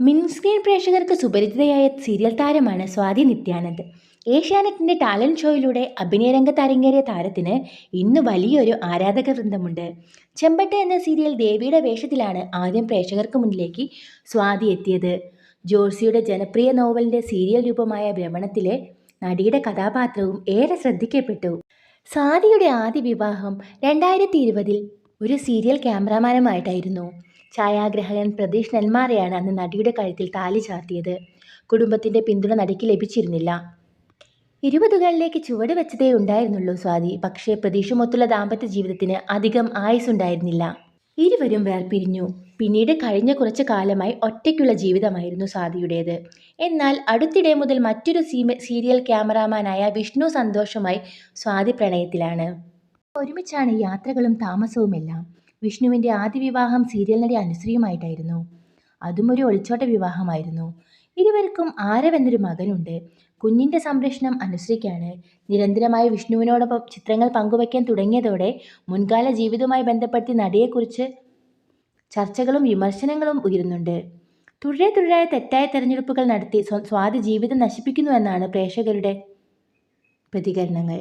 മിൻസ്ക്രീൻ പ്രേക്ഷകർക്ക് സുപരിചിതയായ സീരിയൽ താരമാണ് സ്വാതി നിത്യാനന്ദ്. ഏഷ്യാനെറ്റിന്റെ ടാലന്റ് ഷോയിലൂടെ അഭിനയരംഗത്ത് അരങ്ങേറിയ താരത്തിന് ഇന്ന് വലിയൊരു ആരാധക വൃന്ദമുണ്ട് ചെമ്പട്ട് എന്ന സീരിയൽ ദേവിയുടെ വേഷത്തിലാണ് ആദ്യം പ്രേക്ഷകർക്ക് മുന്നിലേക്ക് സ്വാതി എത്തിയത്. ജോർസിയുടെ ജനപ്രിയ നോവലിന്റെ സീരിയൽ രൂപമായ ഭ്രമണത്തിലെ നടിയുടെ കഥാപാത്രവും ഏറെ ശ്രദ്ധിക്കപ്പെട്ടു. സ്വാതിയുടെ ആദ്യ വിവാഹം രണ്ടായിരത്തി ഇരുപതിൽ ഒരു സീരിയൽ ക്യാമറാമാനുമായിട്ടായിരുന്നു. ഛായാഗ്രാഹകൻ പ്രതീഷ് നെന്മാറയാണ് അന്ന് നടിയുടെ കഴുത്തിൽ താലി ചാർത്തിയത്. കുടുംബത്തിന്റെ പിന്തുണ നടിക്ക് ലഭിച്ചിരുന്നില്ല. ഇരുപതുകളിലേക്ക് ചുവട് വെച്ചതേ ഉണ്ടായിരുന്നുള്ളൂ സ്വാതി. പക്ഷേ പ്രതീക്ഷമൊത്തുള്ള ദാമ്പത്യ ജീവിതത്തിന് അധികം ആയുസ്സുണ്ടായിരുന്നില്ല. ഇരുവരും വേർപിരിഞ്ഞു. പിന്നീട് കഴിഞ്ഞ കുറച്ച് കാലമായി ഒറ്റയ്ക്കുള്ള ജീവിതമായിരുന്നു സ്വാതിയുടേത്. എന്നാൽ അടുത്തിടെ മുതൽ മറ്റൊരു സീരിയൽ ക്യാമറാമാനായ വിഷ്ണു സന്തോഷമായി സ്വാതി പ്രണയത്തിലാണ്. ഒരുമിച്ചാണ് യാത്രകളും താമസവുമെല്ലാം. വിഷ്ണുവിന്റെ ആദ്യ വിവാഹം സീരിയൽ നടി അനുശ്രീയുമായിട്ടായിരുന്നു. അതും ഒരു ഒളിച്ചോട്ട വിവാഹമായിരുന്നു. ഇരുവർക്കും ആരവെന്നൊരു മകനുണ്ട്. കുഞ്ഞിന്റെ സംരക്ഷണം അനുശ്രീക്കാണ്. നിരന്തരമായി വിഷ്ണുവിനോടൊപ്പം ചിത്രങ്ങൾ പങ്കുവയ്ക്കാൻ തുടങ്ങിയതോടെ മുൻകാല ജീവിതവുമായി ബന്ധപ്പെടുത്തി നടിയെക്കുറിച്ച് ചർച്ചകളും വിമർശനങ്ങളും ഉയരുന്നുണ്ട്. തുടരെ തുടരായ തെറ്റായ തെരഞ്ഞെടുപ്പുകൾ നടത്തി സ്വ- സ്വാതി ജീവിതം നശിപ്പിക്കുന്നുവെന്നാണ് പ്രേക്ഷകരുടെ പ്രതികരണങ്ങൾ.